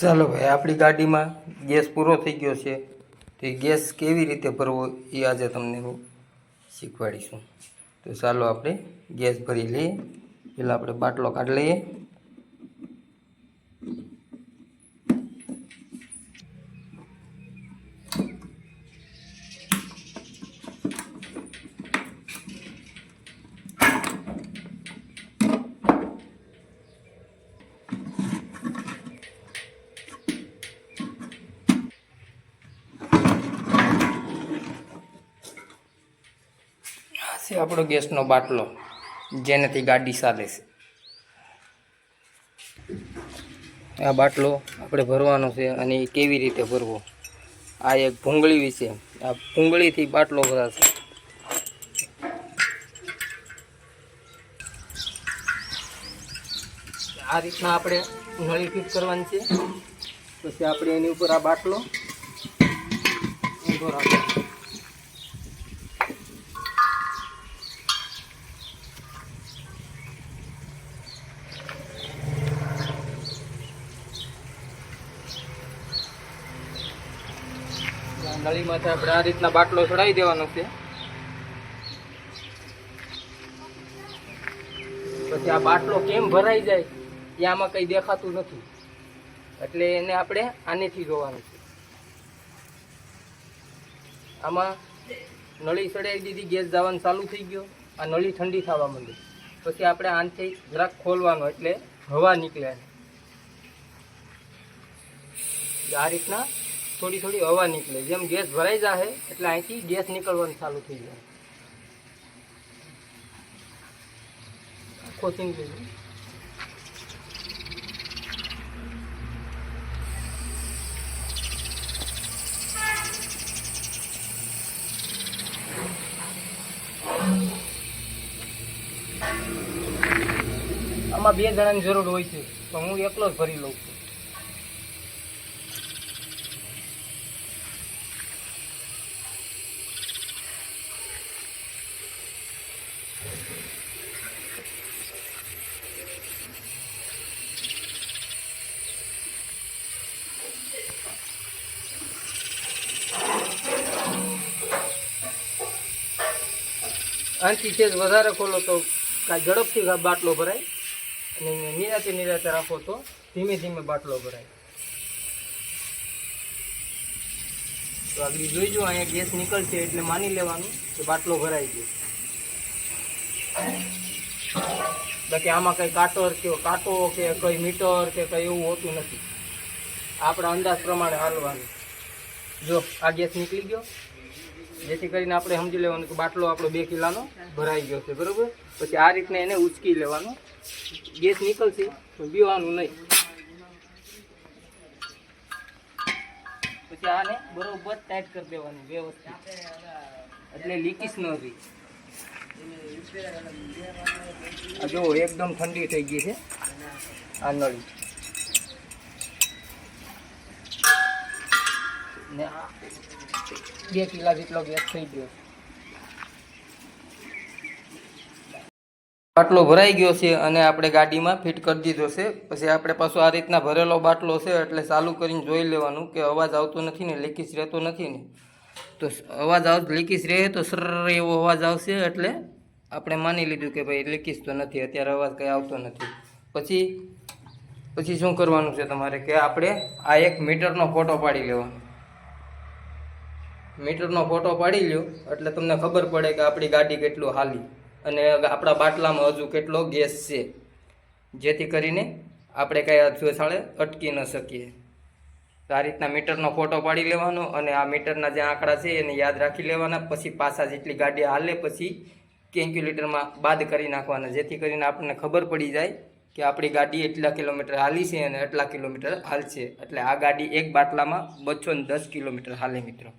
ચાલો ભાઈ, આપણી ગાડીમાં ગેસ પૂરો થઈ ગયો છે. તો એ ગેસ કેવી રીતે ભરવો એ આજે તમને હું શીખવાડીશું. તો ચાલો આપણે ગેસ ભરી લઈએ. પહેલાં આપણે બાટલો કાઢી લઈએ. છે આપણો ગેસનો બાટલો, જેનાથી ગાડી ચાલે છે. આ બાટલો આપણે ભરવાનો છે અને એ કેવી રીતે ભરવો? આ એક ભૂંગળી વિશે આ ભૂંગળીથી બાટલો ભરાશે. આ રીતના આપણે નળી ફિટ કરવાની છે. પછી આપણે એની ઉપર આ બાટલો ઊંધો રાખવાનો નળીમાંથી આપણે આ રીતના બાટલો ચડાવી દેવાનો છે. પછી આ બાટલો કેમ ભરાઈ જાય, એ આમાં કંઈ દેખાતું નથી. એટલે એને આપણે આનેથી જોવાનું છે. આમાં નળી ચડાવી દીધી, ગેસ જવાનું ચાલુ થઈ ગયો. આ નળી ઠંડી થવા માંડી. પછી આપણે આનથી જરાક ખોલવાનો, એટલે હવા નીકળે આ રીતના થોડી થોડી હવા નીકળે. જેમ ગેસ ભરાઈ જશે એટલે અહીંથી ગેસ નીકળવાનું ચાલુ થઈ જાય. આમાં બે જણાની જરૂર હોય છે, તો હું એકલો જ ભરી લઉં. છું આનાથી સેજ વધારે ખોલો તો કાંઈ ઝડપથી બાટલો ભરાય. અને નિરાતે નિરાતે રાખો તો ધીમે ધીમે બાટલો ભરાય. તો આગળ જોઈજો અહીંયા ગેસ નીકળશે એટલે માની લેવાનું કે બાટલો ભરાઈ ગયો. બાકી આમાં કંઈ કાંટર કે કાંટો કે કંઈ મીટર કે કંઈ એવું હોતું નથી. આપણા અંદાજ પ્રમાણે હાલવાનું. જો, આ ગેસ નીકળી ગયો. જેથી કરીને આપણે સમજી લેવાનું કે બાટલો આપણો બે કિલાનો ભરાઈ ગયો છે, બરોબર? પછી આ રીતને એને ઉચકી લેવાનો. ગેસ નીકળશે તો બીવાનું નહીં. પછી આને બરોબર ટાઈટ કરી દેવાનું વ્યવસ્થિત એટલે લીકીસ ન રહી. જો એકદમ ઠંડી થઈ ગઈ છે, આ નળી. ને બે કિલા જેટલો ગેસ થઈ ગયો. બાટલો ભરાઈ ગયો છે અને આપણે ગાડીમાં ફિટ કરી દીધો છે. પછી આપણે પાછો આ રીતના ભરેલો બાટલો છે એટલે ચાલુ કરીને જોઈ લેવાનું કે અવાજ આવતો નથી ને લીકેજ રહેતો નથી ને. તો અવાજ આવ લીકીસ રહે તો સર એવો અવાજ આવશે એટલે આપણે માની લીધું કે ભાઈ લીકીસ તો નથી, અત્યારે અવાજ કંઈ આવતો નથી. પછી પછી શું કરવાનું છે તમારે? કે આપણે આ એક મીટરનો ફોટો પાડી લેવાનો. મીટરનો ફોટો પાડી લ્યો. એટલે તમને ખબર પડે કે આપણી ગાડી કેટલું હાલી. અને આપણા બાટલામાં હજુ કેટલો ગેસ છે. જેથી કરીને આપણે કાંઈ અથડાળે અટકી ન શકીએ. તો આ રીતના મીટરનો ફોટો પાડી લેવાનો અને આ મીટરના જે આંકડા છે એને યાદ રાખી લેવાના. પછી પાછા જેટલી ગાડી હાલે પછી કેલ્ક્યુલેટરમાં બાદ કરી નાખવાના. જેથી કરીને આપણને ખબર પડી જાય કે આપણી ગાડી એટલા કિલોમીટર હાલી છે અને એટલા કિલોમીટર હાલશે. એટલે આ ગાડી એક બાટલામાં બસો દસ કિલોમીટર હાલે મિત્રો.